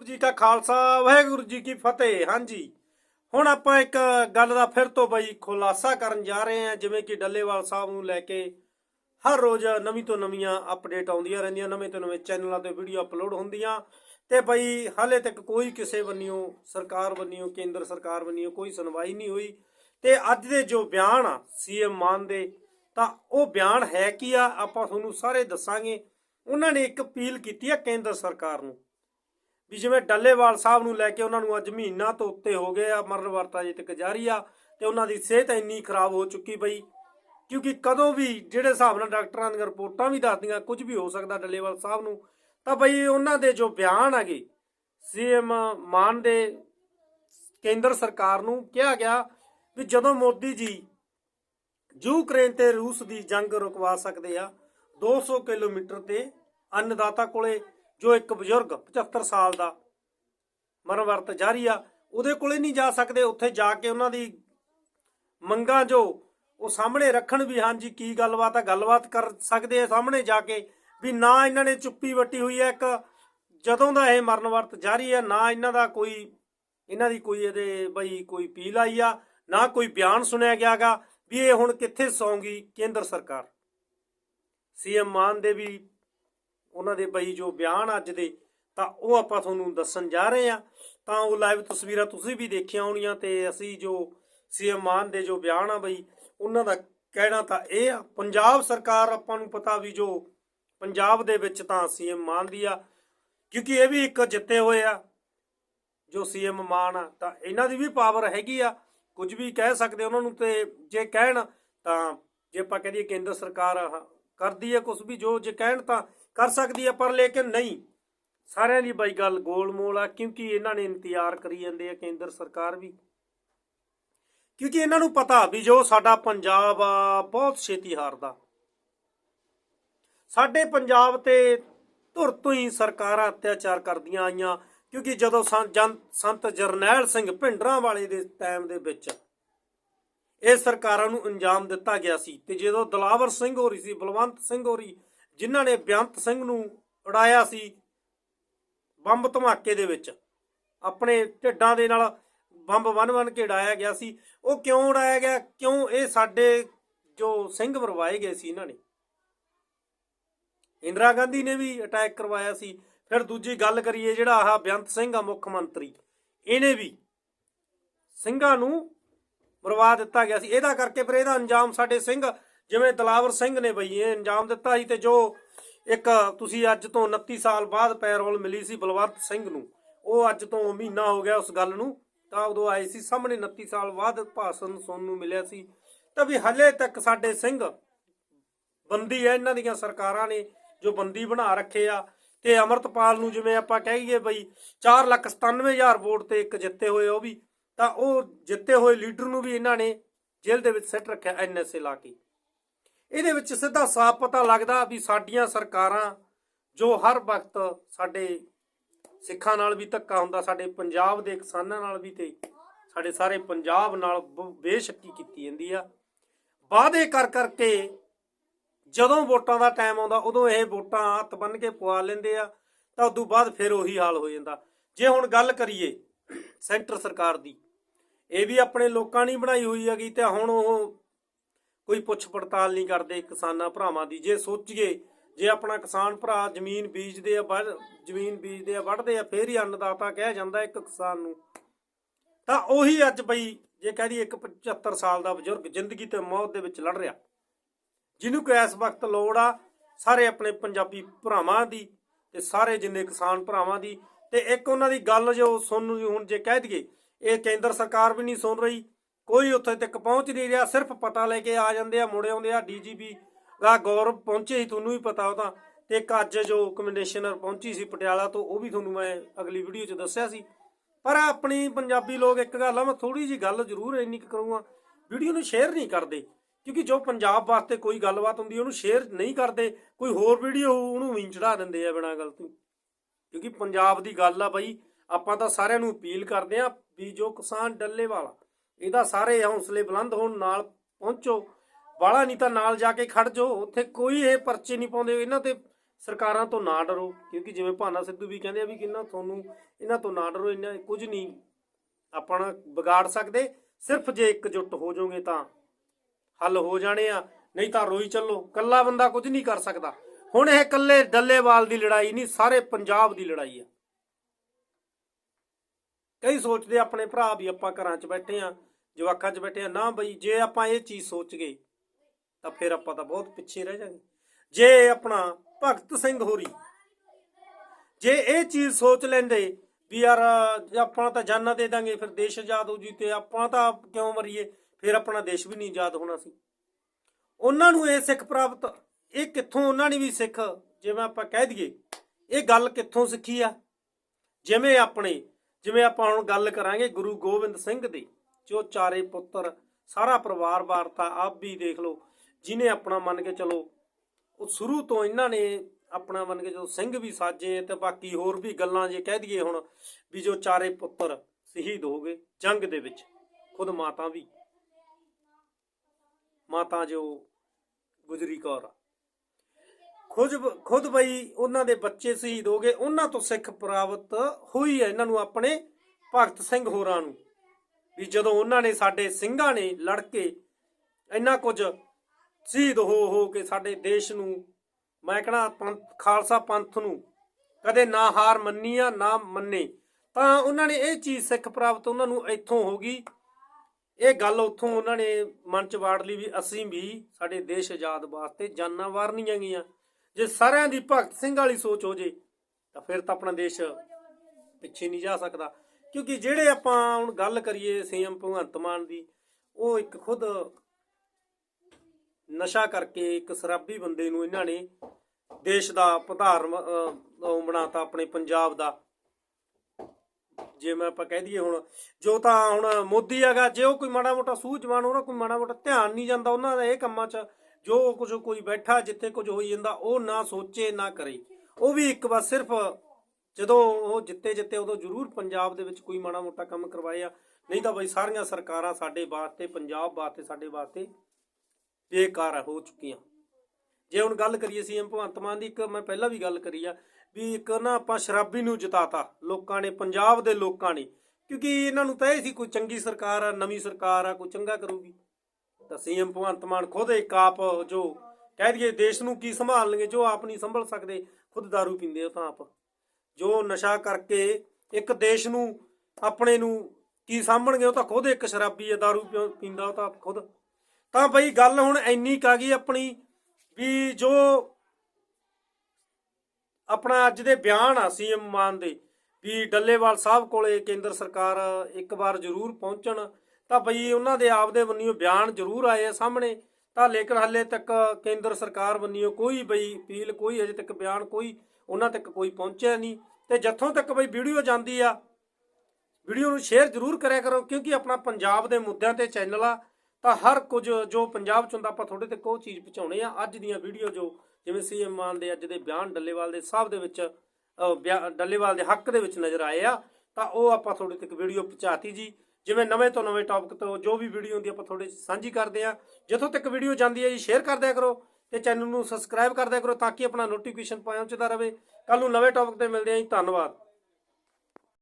ਵਾਹਿਗੁਰੂ ਜੀ ਕਾ ਖਾਲਸਾ, ਵਾਹਿਗੁਰੂ ਜੀ ਕੀ ਫਤਿਹ। ਹਾਂਜੀ, ਹੁਣ ਆਪਾਂ ਇੱਕ ਗੱਲ ਦਾ ਫਿਰ ਤੋਂ ਬਈ ਖੁਲਾਸਾ ਕਰਨ ਜਾ ਰਹੇ ਹਾਂ, ਜਿਵੇਂ ਕਿ ਡੱਲੇਵਾਲ ਸਾਹਿਬ ਨੂੰ ਲੈ ਕੇ ਹਰ ਰੋਜ਼ ਨਵੀਂ ਤੋਂ ਨਵੀਆਂ ਅਪਡੇਟ ਆਉਂਦੀਆਂ ਰਹਿੰਦੀਆਂ, ਨਵੇਂ ਤੋਂ ਨਵੇਂ ਚੈਨਲਾਂ ਤੇ ਵੀਡੀਓ ਅਪਲੋਡ ਹੁੰਦੀਆਂ। ਤੇ ਬਈ ਹਾਲੇ ਤੱਕ ਕੋਈ ਕਿਸੇ ਬੰਨਿਓ ਸਰਕਾਰ ਬੰਨਿਓ ਕੇਂਦਰ ਸਰਕਾਰ ਬੰਨਿਓ ਕੋਈ ਸੁਣਵਾਈ ਨਹੀਂ ਹੋਈ। ਤੇ ਅੱਜ ਦੇ ਜੋ ਬਿਆਨ ਆ, ਸੀਐਮ ਮਾਨ ਦੇ, ਤਾਂ ਉਹ ਬਿਆਨ ਹੈ ਕੀ ਆ, ਆਪਾਂ ਤੁਹਾਨੂੰ ਸਾਰੇ ਦੱਸਾਂਗੇ। ਉਹਨਾਂ ਨੇ ਇੱਕ ਅਪੀਲ ਕੀਤੀ ਆ ਕੇਂਦਰ ਸਰਕਾਰ ਨੂੰ। ਵੀ ਜਿਵੇਂ ਡੱਲੇਵਾਲ ਸਾਹਿਬ ਨੂੰ ਲੈ ਕੇ ਉਹਨਾਂ ਨੂੰ ਅੱਜ ਮਹੀਨਾ ਤੋਂ ਉੱਤੇ ਹੋ ਗਏ ਆ, ਮਰਨ ਵਰਤਾ ਜੇ ਤੱਕ ਜਾਰੀ ਆ ਤੇ ਉਹਨਾਂ ਦੀ ਸਿਹਤ ਇੰਨੀ ਖਰਾਬ ਹੋ ਚੁੱਕੀ ਪਈ। ਕਿਉਂਕਿ ਕਦੋਂ ਵੀ ਜਿਹੜੇ ਹਿਸਾਬ ਨਾਲ ਡਾਕਟਰਾਂ ਦੀਆਂ ਰਿਪੋਰਟਾਂ ਵੀ ਦੱਸਦੀਆਂ, ਕੁਝ ਵੀ ਹੋ ਸਕਦਾ ਡੱਲੇਵਾਲ ਸਾਹਿਬ ਨੂੰ, ਤਾਂ ਬਈ ਉਹਨਾਂ ਦੇ ਜੋ ਬਿਆਨ ਹੈਗੇ, ਸੀਐਮ ਮਾਨ ਦੇ ਕੇਂਦਰ ਸਰਕਾਰ ਨੂੰ ਕਿਹਾ ਗਿਆ ਵੀ ਜਦੋਂ ਮੋਦੀ ਜੀ ਯੂਕਰੇਨ ਤੇ ਰੂਸ ਦੀ ਜੰਗ ਰੁਕਵਾ ਸਕਦੇ ਆ 200 ਕਿਲੋਮੀਟਰ ਤੇ ਅੰਨਦਾਤਾ ਕੋਲੇ ਜੋ ਇੱਕ ਬਜ਼ੁਰਗ 75 ਸਾਲ ਦਾ ਮਰਨ ਵਰਤ ਜਾਰੀ ਆ, ਉਹਦੇ ਕੋਲੇ ਨਹੀਂ ਜਾ ਸਕਦੇ। ਉੱਥੇ ਜਾ ਕੇ ਉਹਨਾਂ ਦੀ ਮੰਗਾਂ ਜੋ ਉਹ ਸਾਹਮਣੇ ਰੱਖਣ ਵੀ, ਹਾਂਜੀ, ਕੀ ਗੱਲਬਾਤ ਆ, ਗੱਲਬਾਤ ਕਰ ਸਕਦੇ ਆ ਸਾਹਮਣੇ ਜਾ ਕੇ ਵੀ ਨਾ ਇਹਨਾਂ ਨੇ ਚੁੱਪੀ ਵੱਟੀ ਹੋਈ ਹੈ ਇੱਕ ਜਦੋਂ ਦਾ ਇਹ ਮਰਨ ਵਰਤ ਜਾਰੀ ਹੈ ਨਾ ਇਹਨਾਂ ਦਾ ਕੋਈ, ਇਹਨਾਂ ਦੀ ਕੋਈ ਇਹਦੇ ਬਈ ਕੋਈ ਪੀਲ ਆਈ ਆ, ਨਾ ਕੋਈ ਬਿਆਨ ਸੁਣਿਆ ਗਿਆਗਾ ਵੀ ਇਹ ਹੁਣ ਕਿੱਥੇ ਸੌਂਗੀ ਕੇਂਦਰ ਸਰਕਾਰ। ਸੀਐਮ ਮਾਨ ਦੇ ਵੀ ਉਹਨਾਂ ਦੇ ਬਈ ਜੋ ਬਿਆਨ ਅੱਜ ਦੇ, ਤਾਂ ਉਹ ਆਪਾਂ ਤੁਹਾਨੂੰ ਦੱਸਣ ਜਾ ਰਹੇ ਆ ਤਾਂ ਉਹ ਲਾਈਵ ਤਸਵੀਰਾਂ ਤੁਸੀਂ ਵੀ ਦੇਖੀਆਂ ਹੋਣੀਆਂ ਤੇ ਅਸੀਂ ਜੋ ਸੀਐਮ ਮਾਨ ਦੇ ਜੋ ਬਿਆਨ ਆ ਬਈ, ਉਹਨਾਂ ਦਾ ਕਹਿਣਾ ਤਾਂ ਇਹ ਆ, ਪੰਜਾਬ ਸਰਕਾਰ ਆਪਾਂ ਨੂੰ ਪਤਾ ਵੀ ਜੋ ਪੰਜਾਬ ਦੇ ਵਿੱਚ ਤਾਂ ਸੀਐਮ ਮਾਨ ਦੀ ਆ, ਕਿਉਂਕਿ ਇਹ ਵੀ ਇੱਕ ਜਿੱਤੇ ਹੋਏ ਆ, ਜੋ ਸੀਐਮ ਮਾਨ ਆ, ਤਾਂ ਇਹਨਾਂ ਦੀ ਵੀ ਪਾਵਰ ਹੈਗੀ ਆ। ਕੁਝ ਵੀ ਕਹਿ ਸਕਦੇ ਉਹਨਾਂ ਨੂੰ ਤੇ ਜੇ ਕਹਿਣ ਤਾਂ ਜੇ ਆਪਾਂ ਕਹਦੀਏ ਕੇਂਦਰ ਸਰਕਾਰ ਕਰਦੀ ਹੈ ਕੁਝ ਵੀ, ਜੋ ਜੇ ਕਹਿਣ ਤਾਂ ਕਰ ਸਕਦੀ ਹੈ, ਪਰ ਲੇਕਿਨ ਨਹੀਂ। ਸਾਰਿਆਂ ਦੀ ਬਾਈ ਗੱਲ ਗੋਲਮੋਲ ਆ, ਕਿਉਂਕਿ ਇਹਨਾਂ ਨੇ ਇੰਤਜ਼ਾਰ ਕਰੀ ਜਾਂਦੇ ਆ, ਕੇਂਦਰ ਸਰਕਾਰ ਵੀ। ਕਿਉਂਕਿ ਇਹਨਾਂ ਨੂੰ ਪਤਾ ਵੀ ਜੋ ਸਾਡਾ ਪੰਜਾਬ ਆ, ਬਹੁਤ ਛੇਤੀ ਹਾਰਦਾ। ਸਾਡੇ ਪੰਜਾਬ ਤੇ ਧੁਰ ਤੋਂ ਹੀ ਸਰਕਾਰਾਂ ਅਤਿਆਚਾਰ ਕਰਦੀਆਂ ਆਈਆਂ, ਕਿਉਂਕਿ ਜਦੋਂ ਸੰ- ਜਨ- ਸੰਤ ਜਰਨੈਲ ਸਿੰਘ ਭਿੰਡਰਾਂ ਵਾਲੇ ਦੇ ਟਾਈਮ ਦੇ ਵਿੱਚ ਇਹ ਸਰਕਾਰਾਂ ਨੂੰ ਅੰਜਾਮ ਦਿੱਤਾ ਗਿਆ ਸੀ ਤੇ ਜਦੋਂ ਦਲਾਵਰ ਸਿੰਘ ਹੋਰੀ ਸੀ, ਬਲਵੰਤ ਸਿੰਘ ਹੋਰੀ, ਜਿਨ੍ਹਾਂ ਨੇ ਬੇਅੰਤ ਸਿੰਘ ਨੂੰ ਉਡਾਇਆ ਸੀ ਬੰਬ ਧਮਾਕੇ ਦੇ ਵਿੱਚ, ਆਪਣੇ ਢਿੱਡਾਂ ਦੇ ਨਾਲ ਬੰਬ ਵਨ ਵਨ ਕੇ ਉਡਾਇਆ ਗਿਆ ਸੀ, ਉਹ ਕਿਉਂ ਉਡਾਇਆ ਗਿਆ? ਕਿਉਂ ਇਹ ਸਾਡੇ ਜੋ ਸਿੰਘ ਮਰਵਾਏ ਗਏ ਸੀ ਇਹਨਾਂ ਨੇ? ਇੰਦਰਾ ਗਾਂਧੀ ਨੇ ਵੀ ਅਟੈਕ ਕਰਵਾਇਆ ਸੀ। ਫਿਰ ਦੂਜੀ ਗੱਲ ਕਰੀਏ ਜਿਹੜਾ ਆਹ ਬੇਅੰਤ ਸਿੰਘ ਆ ਮੁੱਖ ਮੰਤਰੀ, ਇਹਨੇ ਵੀ ਸਿੰਘਾਂ ਨੂੰ ਮਰਵਾ ਦਿੱਤਾ ਗਿਆ ਸੀ। ਇਹਦਾ ਕਰਕੇ ਫਿਰ ਇਹਦਾ ਅੰਜਾਮ ਸਾਡੇ ਸਿੰਘ, ਜਿਵੇਂ ਦਲਾਵਰ ਸਿੰਘ ਨੇ ਬਈ ਇਹ ਅੰਜਾਮ ਦਿੱਤਾ ਸੀ ਤੇ ਜੋ ਇੱਕ ਤੁਸੀਂ ਅੱਜ ਤੋਂ 29 ਸਾਲ ਬਾਅਦ ਪੈਰੋਲ ਮਿਲੀ ਸੀ ਬਲਵੰਤ ਸਿੰਘ ਨੂੰ, ਉਹ ਅੱਜ ਤੋਂ ਮਹੀਨਾ ਹੋ ਗਿਆ ਉਸ ਗੱਲ ਨੂੰ, ਤਾਂ ਉਦੋਂ ਆਏ ਸੀ ਸਾਹਮਣੇ 29 ਸਾਲ ਬਾਅਦ ਭਾਸ਼ਣ ਸੁਣਨ ਨੂੰ ਮਿਲਿਆ ਸੀ। ਤਾਂ ਵੀ ਹਲੇ ਤੱਕ ਸਾਡੇ ਸਿੰਘ ਬੰਦੀ ਹੈ, ਇਹਨਾਂ ਦੀਆਂ ਸਰਕਾਰਾਂ ਨੇ ਜੋ ਬੰਦੀ ਬਣਾ ਰੱਖੇ ਆ ਤੇ ਅਮਰਤਪਾਲ ਨੂੰ ਜਿਵੇਂ ਆਪਾਂ ਕਹੀਏ ਬਈ 497000 ਵੋਟ ਤੇ ਇੱਕ ਜਿੱਤੇ ਹੋਏ ਉਹ ਵੀ ਤਾਂ ਉਹ ਜਿੱਤੇ ਹੋਏ ਲੀਡਰ ਨੂੰ ਵੀ ਇਹਨਾਂ ਨੇ ਜੇਲ੍ਹ ਦੇ ਵਿੱਚ ਸਿੱਟ ਰੱਖਿਆ ਐਨਐਸਏ ਲਾ ਕੇ। ਇਹਦੇ ਵਿੱਚ ਸਿੱਧਾ ਸਾਫ਼ ਪਤਾ ਲੱਗਦਾ ਵੀ ਸਾਡੀਆਂ ਸਰਕਾਰਾਂ ਜੋ ਹਰ ਵਕਤ ਸਾਡੇ ਸਿੱਖਾਂ ਨਾਲ ਵੀ ਧੱਕਾ ਹੁੰਦਾ, ਸਾਡੇ ਪੰਜਾਬ ਦੇ ਕਿਸਾਨਾਂ ਨਾਲ ਵੀ ਤੇ ਸਾਡੇ ਸਾਰੇ ਪੰਜਾਬ ਨਾਲ ਬੇਸ਼ੱਕੀ ਕੀਤੀ ਜਾਂਦੀ ਆ। ਵਾਅਦੇ ਕਰ ਕਰਕੇ ਜਦੋਂ ਵੋਟਾਂ ਦਾ ਟਾਈਮ ਆਉਂਦਾ, ਉਦੋਂ ਇਹ ਵੋਟਾਂ ਹੱਥ ਬੰਨ ਕੇ ਪਵਾ ਲੈਂਦੇ ਆ, ਤਾਂ ਉਦੋਂ ਬਾਅਦ ਫਿਰ ਉਹੀ ਹਾਲ ਹੋ ਜਾਂਦਾ। ਜੇ ਹੁਣ ਗੱਲ ਕਰੀਏ ਸੈਂਟਰ ਸਰਕਾਰ ਦੀ ਇਹ ਵੀ ਆਪਣੇ ਲੋਕਾਂ ਨੇ ਬਣਾਈ ਹੋਈ ਹੈਗੀ ਤੇ ਹੁਣ ਉਹ ਕੋਈ ਪੁੱਛ ਪੜਤਾਲ ਨਹੀਂ ਕਰਦੇ ਕਿਸਾਨਾਂ ਭਰਾਵਾਂ ਦੀ। ਜੇ ਸੋਚੀਏ, ਜੇ ਆਪਣਾ ਕਿਸਾਨ ਭਰਾ ਜ਼ਮੀਨ ਬੀਜਦੇ ਆ, ਵੱਢ, ਜ਼ਮੀਨ ਬੀਜਦੇ ਆ, ਵੱਢਦੇ ਆ, ਫੇਰ ਹੀ ਅੰਨਦਾਤਾ ਕਹਿ ਜਾਂਦਾ ਇੱਕ ਕਿਸਾਨ ਨੂੰ। ਤਾਂ ਉਹੀ ਅੱਜ ਬਈ, ਜੇ ਕਹਿ ਦਈਏ ਇੱਕ 75 ਸਾਲ ਦਾ ਬਜ਼ੁਰਗ ਜ਼ਿੰਦਗੀ ਤੇ ਮੌਤ ਦੇ ਵਿੱਚ ਲੜ ਰਿਹਾ, ਜਿਹਨੂੰ ਕਿ ਇਸ ਵਕਤ ਲੋੜ ਆ, ਸਾਰੇ ਆਪਣੇ ਪੰਜਾਬੀ ਭਰਾਵਾਂ ਦੀ ਤੇ ਸਾਰੇ ਜਿੰਨੇ ਕਿਸਾਨ ਭਰਾਵਾਂ ਦੀ, ਤੇ ਇੱਕ ਉਹਨਾਂ ਦੀ ਗੱਲ ਜੋ ਸੁਣਨ ਨੂੰ ਹੁਣ ਜੇ ਕਹਿ ਦਈਏ ਇਹ ਕੇਂਦਰ ਸਰਕਾਰ ਵੀ ਨਹੀਂ ਸੁਣ ਰਹੀ। ਕੋਈ ਉੱਥੇ ਤੱਕ ਪਹੁੰਚ ਨਹੀਂ ਰਿਹਾ। ਸਿਰਫ ਪਤਾ ਲੈ ਕੇ ਆ ਜਾਂਦੇ ਆ, ਮੁੜੇ ਆਉਂਦੇ ਆ। ਡੀਜੀਪੀ ਦਾ ਗੌਰਵ ਪਹੁੰਚੇ ਸੀ ਤੁਹਾਨੂੰ ਵੀ ਪਤਾ ਉਹ ਤਾਂ। ਤੇ ਇੱਕ ਅੱਜ ਜੋ ਕਮਿਸ਼ਨਰ ਪਹੁੰਚੀ ਸੀ ਪਟਿਆਲਾ ਤੋਂ, ਉਹ ਵੀ ਤੁਹਾਨੂੰ ਮੈਂ ਅਗਲੀ ਵੀਡੀਓ 'ਚ ਦੱਸਿਆ ਸੀ। ਪਰ ਆਪਣੀ ਪੰਜਾਬੀ ਲੋਕ ਇੱਕ ਗੱਲ ਆ, ਮੈਂ ਥੋੜੀ ਜੀ ਗੱਲ ਜ਼ਰੂਰ ਇੰਨੀ ਕੁ ਕਰੂੰਗਾ। ਵੀਡੀਓ ਨੂੰ ਸ਼ੇਅਰ ਨਹੀਂ ਕਰਦੇ, ਕਿਉਂਕਿ ਜੋ ਪੰਜਾਬ ਵਾਸਤੇ ਕੋਈ ਗੱਲਬਾਤ ਹੁੰਦੀ, ਉਹਨੂੰ ਸ਼ੇਅਰ ਨਹੀਂ ਕਰਦੇ। ਕੋਈ ਹੋਰ ਵੀਡੀਓ ਉਹਨੂੰ ਵੀ ਚੜਾ ਦਿੰਦੇ ਆ ਬਿਨਾਂ ਗੱਲ ਕਿਉਂਕਿ ਪੰਜਾਬ ਦੀ ਗੱਲ ਆ ਬਈ, ਆਪਾਂ ਤਾਂ ਸਾਰਿਆਂ ਨੂੰ ਅਪੀਲ ਕਰਦੇ ਆ ਵੀ ਜੋ ਕਿਸਾਨ ਡੱਲੇ ਵਾਲਾ, ਇਹਦਾ ਸਾਰੇ ਹੌਸਲੇ ਬੁਲੰਦ ਹੋਣ, ਨਾਲ ਪਹੁੰਚੋ। ਵਾਲਾ ਨਹੀਂ ਤਾਂ ਨਾਲ ਜਾ ਕੇ ਖੜ ਜਾਓ। ਉੱਥੇ ਕੋਈ ਇਹ ਪਰਚੇ ਨਹੀਂ ਪਾਉਂਦੇ, ਇਹਨਾਂ ਤੇ ਸਰਕਾਰਾਂ ਤੋਂ ਨਾ ਡਰੋ। ਕਿਉਂਕਿ ਜਿਵੇਂ ਭਾਨਾ ਸਿੱਧੂ ਵੀ ਕਹਿੰਦੇ ਆ ਵੀ ਕਿੰਨਾ ਤੁਹਾਨੂੰ, ਇਹਨਾਂ ਤੋਂ ਨਾ ਡਰੋ, ਇਹਨਾਂ ਕੁਝ ਨਹੀਂ ਆਪਣਾ ਵਿਗਾੜ ਸਕਦੇ। ਸਿਰਫ ਜੇ ਇਕਜੁੱਟ ਹੋ ਜਾਓਗੇ ਤਾਂ ਹੱਲ ਹੋ ਜਾਣੇ ਆ, ਨਹੀਂ ਤਾਂ ਰੋਈ ਚੱਲੋ। ਕੱਲਾ ਬੰਦਾ ਕੁਝ ਨਹੀਂ ਕਰ ਸਕਦਾ। ਹੁਣ ਇਹ ਕੱਲੇ ਡੱਲੇਵਾਲ ਦੀ ਲੜਾਈ ਨਹੀਂ, ਸਾਰੇ ਪੰਜਾਬ ਦੀ ਲੜਾਈ ਆ। ਕਈ ਸੋਚਦੇ ਆਪਣੇ ਭਰਾ ਵੀ ਆਪਾਂ ਘਰਾਂ 'ਚ ਬੈਠੇ ਆ, ਜਵਾਕਾਂ 'ਚ ਬੈਠੇ ਆ, ਨਾ ਬਈ, ਜੇ ਆਪਾਂ ਇਹ ਚੀਜ਼ ਸੋਚ ਗਏ, ਤਾਂ ਫਿਰ ਆਪਾਂ ਤਾਂ ਬਹੁਤ ਪਿੱਛੇ ਰਹਿ ਜਾਵਾਂਗੇ ਜੇ ਆਪਣਾ ਭਗਤ ਸਿੰਘ ਹੋਰੀ, ਜੇ ਇਹ ਚੀਜ਼ ਸੋਚ ਲੈਂਦੇ ਵੀ ਯਾਰ ਆਪਾਂ ਤਾਂ ਜਾਨਾਂ ਦੇ ਦਾਂਗੇ, ਫਿਰ ਦੇਸ਼ ਆਜ਼ਾਦ ਹੋ ਜੂ, ਤੇ ਆਪਾਂ ਤਾਂ ਕਿਉਂ ਮਰੀਏ? ਫਿਰ ਆਪਣਾ ਦੇਸ਼ ਵੀ ਨਹੀਂ ਆਜ਼ਾਦ ਹੋਣਾ ਸੀ। ਉਹਨਾਂ ਨੂੰ ਇਹ ਸਿੱਖ ਪ੍ਰਾਪਤ, ਇਹ ਕਿੱਥੋਂ ਉਹਨਾਂ ਨੇ ਵੀ ਸਿੱਖ, ਜਿਵੇਂ ਆਪਾਂ ਕਹਿ ਦਈਏ, ਇਹ ਗੱਲ ਕਿੱਥੋਂ ਸਿੱਖੀ ਆ? ਜਿਵੇਂ ਆਪਣੇ ਜਿਵੇਂ ਆਪਾਂ ਹੁਣ ਗੱਲ ਕਰਾਂਗੇ ਗੁਰੂ ਗੋਬਿੰਦ ਸਿੰਘ ਦੀ ਜੋ ਚਾਰੇ ਪੁੱਤਰ, ਸਾਰਾ ਪਰਿਵਾਰ ਵਾਰਤਾ, ਆਪ ਵੀ ਦੇਖ ਲਓ ਜਿਨੇ ਆਪਣਾ ਮੰਨ ਕੇ ਚਲੋ, ਉਹ ਸ਼ੁਰੂ ਤੋਂ ਇਹਨਾਂ ਨੇ ਆਪਣਾ ਮੰਨ ਕੇ ਚਲੋ ਸਿੰਘ ਵੀ ਸਾਜੇ ਤੇ ਬਾਕੀ ਹੋਰ ਵੀ ਗੱਲਾਂ ਜੇ ਕਹਿ ਦਈਏ ਹੁਣ, ਵੀ ਜੋ ਚਾਰੇ ਪੁੱਤਰ ਸ਼ਹੀਦ ਹੋ ਗਏ, ਜੰਗ ਦੇ ਵਿੱਚ, ਖੁਦ ਮਾਤਾ ਵੀ, ਮਾਤਾ ਜੋ ਗੁਜਰੀ ਕੌਰ। ਆ ਖੁਦ ਖੁਦ ਬਈ ਉਹਨਾਂ ਦੇ ਬੱਚੇ ਸ਼ਹੀਦ ਹੋ ਗਏ, ਉਹਨਾਂ ਤੋਂ ਸਿੱਖ ਪ੍ਰਾਪਤ ਹੋਈ ਹੈ ਇਹਨਾਂ ਨੂੰ ਆਪਣੇ ਭਗਤ ਸਿੰਘ ਹੋਰਾਂ ਨੂੰ। ਵੀ ਜਦੋਂ ਉਹਨਾਂ ਨੇ ਸਾਡੇ ਸਿੰਘਾਂ ਨੇ ਲੜ ਕੇ ਇੰਨਾ ਕੁਝ ਸ਼ਹੀਦ ਹੋ ਹੋ ਕੇ ਸਾਡੇ ਦੇਸ਼ ਨੂੰ, ਮੈਂ ਕਹਣਾ ਪੰਥ, ਖਾਲਸਾ ਪੰਥ ਨੂੰ ਕਦੇ ਨਾ ਹਾਰ ਮੰਨੀ ਆ ਨਾ ਮੰਨੇ, ਤਾਂ ਉਹਨਾਂ ਨੇ ਇਹ ਚੀਜ਼ ਸਿੱਖ ਪ੍ਰਾਪਤ ਉਹਨਾਂ ਨੂੰ ਇੱਥੋਂ ਹੋ ਗਈ। ਇਹ ਗੱਲ ਉੱਥੋਂ ਉਹਨਾਂ ਨੇ ਮਨ ਚ ਵਾੜ ਲਈ ਵੀ ਅਸੀਂ ਵੀ ਸਾਡੇ ਦੇਸ਼ ਆਜ਼ਾਦ ਵਾਸਤੇ ਜਾਨਾਂ ਵਾਰਨੀਆਂ ਗਈਆਂ। ਜੇ ਸਾਰਿਆਂ ਦੀ ਭਗਤ ਸਿੰਘ ਵਾਲੀ ਸੋਚ ਹੋ ਜੇ ਤਾਂ ਫਿਰ ਤਾਂ ਆਪਣਾ ਦੇਸ਼ ਪਿੱਛੇ ਨਹੀਂ ਜਾ ਸਕਦਾ। ਕਿਉਂਕਿ ਜਿਹੜੇ ਆਪਾਂ ਹੁਣ ਗੱਲ ਕਰੀਏ ਸੀਐਮ ਭਗਵੰਤ ਮਾਨ ਦੀ ਉਹ ਇੱਕ ਖੁਦ ਨਸ਼ਾ ਕਰਕੇ ਇੱਕ ਸ਼ਰਾਬੀ ਬੰਦੇ ਨੂੰ ਇਹਨਾਂ ਨੇ ਦੇਸ਼ ਦਾ ਪ੍ਰਧਾਨ ਅਹ, ਉਹ ਬਣਾਤਾ ਆਪਣੇ ਪੰਜਾਬ ਦਾ। ਜੇ ਮੈਂ ਆਪਾਂ ਕਹਿ ਦਈਏ ਹੁਣ ਜੋ ਤਾਂ ਹੁਣ ਮੋਦੀ ਹੈਗਾ ਜੇ ਉਹ ਕੋਈ ਮਾੜਾ ਮੋਟਾ ਸੂਝਵਾਨ ਉਹਨਾਂ ਕੋਈ ਮਾੜਾ ਮੋਟਾ ਧਿਆਨ ਨਹੀਂ ਜਾਂਦਾ ਉਹਨਾਂ ਦਾ ਇਹ ਕੰਮਾਂ 'ਚ। ਜੋ ਕੁਝ ਕੋਈ ਬੈਠਾ, ਜਿੱਥੇ ਕੁਝ ਹੋਈ ਜਾਂਦਾ, ਉਹ ਨਾ ਸੋਚੇ, ਨਾ ਕਰੇ। ਉਹ ਵੀ ਇੱਕ ਵਾਰ ਸਿਰਫ ਜਦੋਂ ਉਹ ਜਿੱਤੇ ਜਿੱਤੇ ਉਦੋਂ ਜ਼ਰੂਰ ਪੰਜਾਬ ਦੇ ਵਿੱਚ ਕੋਈ ਮਾੜਾ ਮੋਟਾ ਕੰਮ ਕਰਵਾਇਆ ਨਹੀਂ ਤਾਂ ਬਈ ਸਾਰੀਆਂ ਸਰਕਾਰਾਂ ਸਾਡੇ ਵਾਸਤੇ, ਪੰਜਾਬ ਵਾਸਤੇ, ਸਾਡੇ ਵਾਸਤੇ ਬੇਕਾਰ ਹੋ ਚੁੱਕੀਆਂ। ਜੇ ਹੁਣ ਗੱਲ ਕਰੀਏ ਸੀਐਮ ਭਗਵੰਤ ਮਾਨ ਦੀ, ਇੱਕ ਮੈਂ ਪਹਿਲਾਂ ਵੀ ਗੱਲ ਕਰੀ ਆ ਵੀ ਇੱਕ ਨਾ ਆਪਾਂ ਸ਼ਰਾਬੀ ਨੂੰ ਜਿਤਾਤਾ, ਲੋਕਾਂ ਨੇ, ਪੰਜਾਬ ਦੇ ਲੋਕਾਂ ਨੇ। ਕਿਉਂਕਿ ਇਹਨਾਂ ਨੂੰ ਤਾਂ ਇਹ ਸੀ, ਕੋਈ ਚੰਗੀ ਸਰਕਾਰ ਆ, ਨਵੀਂ ਸਰਕਾਰ ਆ, ਕੋਈ ਚੰਗਾ ਕਰੂਗੀ। ਤਾਂ ਸੀਐਮ ਭਗਵੰਤ ਮਾਨ ਖੁਦ ਇੱਕ ਆਪ ਜੋ ਕਹਿ ਦਈਏ ਦੇਸ਼ ਨੂੰ ਕੀ ਸੰਭਾਲਣਗੇ ਜੋ ਆਪ ਨਹੀਂ ਸੰਭਲ ਸਕਦੇ ਖੁਦ दारू ਪੀਂਦੇ ਉਹ ਤਾਂ ਆਪ ਜੋ ਨਸ਼ਾ ਕਰਕੇ ਇੱਕ ਦੇਸ਼ ਨੂੰ ਆਪਣੇ ਨੂੰ ਕੀ ਸਾਂਭਣਗੇ ਉਹ ਤਾਂ ਖੁਦ ਇੱਕ ਸ਼ਰਾਬੀ ਆ दारू ਪਿਓ- ਪੀਂਦਾ ਉਹ ਤਾਂ ਆਪ ਖੁਦ ਤਾਂ ਬਈ ਗੱਲ ਹੁਣ ਇੰਨੀ ਕਾ ਗਈ ਆਪਣੀ ਵੀ ਜੋ ਆਪਣਾ ਅੱਜ ਦੇ ਬਿਆਨ ਆ ਸੀਐਮ ਮਾਨ ਦੇ ਵੀ ਡੱਲੇਵਾਲ ਸਾਹਿਬ ਕੋਲੇ ਕੇਂਦਰ ਸਰਕਾਰ ਇੱਕ ਵਾਰ ਜ਼ਰੂਰ ਪਹੁੰਚਣ ਤਾਂ ਬਈ ਉਹਨਾਂ ਦੇ ਆਪ ਦੇ ਬੰਨਿਓ ਬਿਆਨ ਜ਼ਰੂਰ ਆਏ ਆ ਸਾਹਮਣੇ। ਤਾਂ ਲੇਕਿਨ ਹੱਲੇ ਤੱਕ ਕੇਂਦਰ ਸਰਕਾਰ ਬੰਨਿਓ ਕੋਈ ਬਈ ਅਪੀਲ, ਕੋਈ ਅਜੇ ਤੱਕ ਬਿਆਨ, ਕੋਈ ਉਹਨਾਂ ਤੱਕ ਕੋਈ ਪਹੁੰਚਿਆ ਨਹੀਂ। ਤੇ ਜਿੱਥੋਂ ਤੱਕ ਬਈ ਵੀਡੀਓ ਜਾਂਦੀ ਆ, ਵੀਡੀਓ ਨੂੰ ਸ਼ੇਅਰ ਜ਼ਰੂਰ ਕਰਿਆ ਕਰੋ ਕਿਉਂਕਿ ਆਪਣਾ ਪੰਜਾਬ ਦੇ ਮੁੱਦਿਆਂ ਤੇ ਚੈਨਲ ਆ। ਤਾਂ ਹਰ ਕੁਝ ਜੋ ਪੰਜਾਬ ਚ ਹੁੰਦਾ, ਆਪਾਂ ਤੁਹਾਡੇ ਤੱਕ ਉਹ ਚੀਜ਼ ਪਹੁੰਚਾਉਣੇ ਆ। ਅੱਜ ਦੀਆਂ ਵੀਡੀਓ ਜੋ ਜਿਵੇਂ ਸੀਐਮ ਮਾਨ ਦੇ ਅੱਜ ਦੇ ਬਿਆਨ ਡੱਲੇਵਾਲ ਦੇ ਸਾਹਿਬ ਦੇ ਵਿੱਚ ਬਿਆ- ਡੱਲੇਵਾਲ ਦੇ ਹੱਕ ਦੇ ਵਿੱਚ ਨਜ਼ਰ ਆਏ ਆ। ਤਾਂ ਉਹ ਆਪਾਂ ਤੁਹਾਡੇ ਤੱਕ ਵੀਡੀਓ ਪਹੁੰਚਾਤੀ ਜੀ। ਜਿਵੇਂ ਨਵੇਂ ਤੋਂ ਨਵੇਂ ਟੌਪਿਕ ਤੋਂ ਜੋ ਵੀ ਵੀਡੀਓ ਹੁੰਦੀ ਆ, ਆਪਾਂ ਤੁਹਾਡੇ ਸਾਂਝੀ ਕਰਦੇ ਆ। ਜਿੱਥੋਂ ਤੱਕ ਵੀਡੀਓ ਜਾਂਦੀ ਹੈ ਜੀ ਸ਼ੇਅਰ ਕਰਦਿਆ ਕਰੋ ਤੇ ਚੈਨਲ ਨੂੰ ਸਬਸਕ੍ਰਾਈਬ ਕਰਦਿਆ ਕਰੋ ਤਾਂ ਕਿ ਆਪਣਾ ਨੋਟੀਫਿਕੇਸ਼ਨ ਪਹੁੰਚਦਾ ਰਹੇ ਕੱਲ ਨੂੰ ਨਵੇਂ ਟੌਪਿਕ ਤੇ ਮਿਲਦੇ ਆਂ ਜੀ ਧੰਨਵਾਦ।